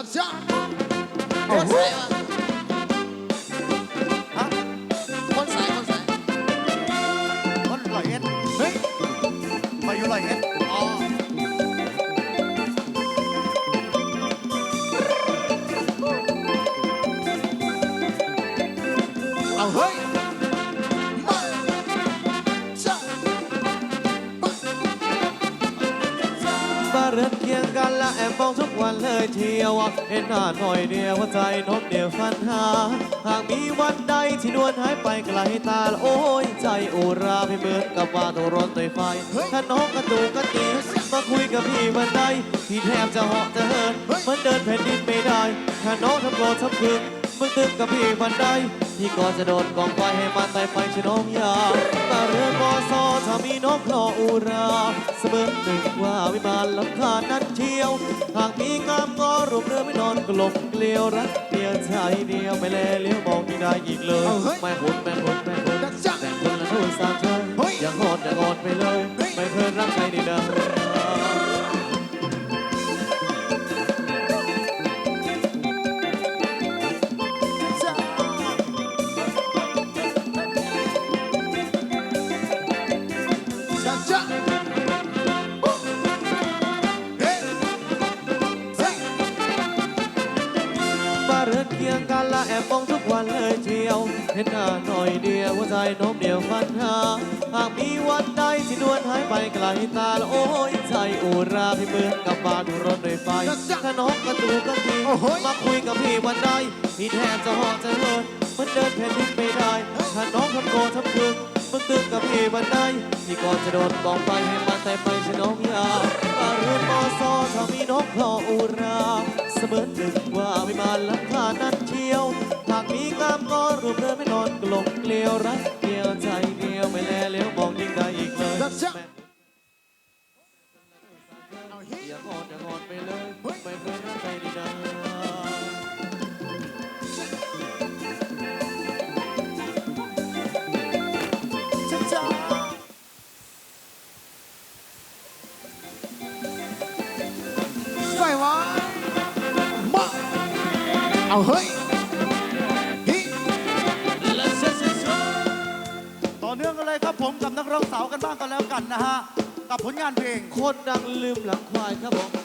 จัดจ้าโอ้โหฮะคนสายคนสา และแอบมองทุกวันเลยเที่ยวเห็นหน้าหน่อยเดียวหัวใจนกเดียวฟันหา หากมีวันใดที่นวลหายไปไกลตาละโอ้ยใจอุราไม่เหมือนกับว่าต้องร้อนตัวไฟ ถ้าน้องกระตูกกระตีมาคุยกับพี่วันใดพี่แทบจะเหาะจะเหินเหมันเดินแผ่นดินไม่ได้ ถ้าน้องทำโกรธทำพึงมึงตึงกับพี่วันใดพี่ก็จะโดนกองไฟให้มันตายไปชะน้องยา มีน้องคลออุรา เสมอหนึ่งว่าวิมานลำคานั้นเที่ยว หากมีงามงอรวมเรือไม่นอนกลบเกลียวรักเดียวใจเดียวไม่แลเลี้ยวมองที่ได้อีกเลยแม่คุณแม่คุณแม่คุณจัดจ้าแต่คนละทุ่งสามเธอเฮ้ยอย่างหอดอย่างงอนไปเลยเฮ้ยไม่เคยรักใครนี่เดิม เรือนเคียงกันละแอบมองทุกวันเลยเที่ยว เห็นหน้าหน่อยเดียวหัวใจโน้มเดียวฟันหาหากมีวันใดที่นวลหายไปไกลตาละโอ้ยใจอุราพี่เหมือนกับบ้านรถไฟไฟถ้าน้องกระตูกกระตีโอ้โหมาคุยกับพี่วันใดพี่แทบจะเหาะจะเหินมันเดินแผ่นดินไม่ได้ถ้าน้องทำโกรธทำพึงมึงตึงกับพี่วันใดพี่ก็จะโดนกองไฟให้มันตายไปชะน้องยาบ้านเรือนมอซอถ้ามีน้องพลออุราเสมือนหนึ่ง เดียวรักเดียวใจเดียวไม่แลเลี้ยวมองยิ่งได้อีกเลยจัดจ้าแม่เอย่างอ่อนอย่างอ่อนไปเลยไม่เคยรักใครดีนะจ้าจ้าสวยวะมาเอาเฮ้ย ครับผมกับนักร้องสาวกันบ้างก็แล้วกันนะฮะ กับผลงานเพลงคนดังลืมหลังควายครับผม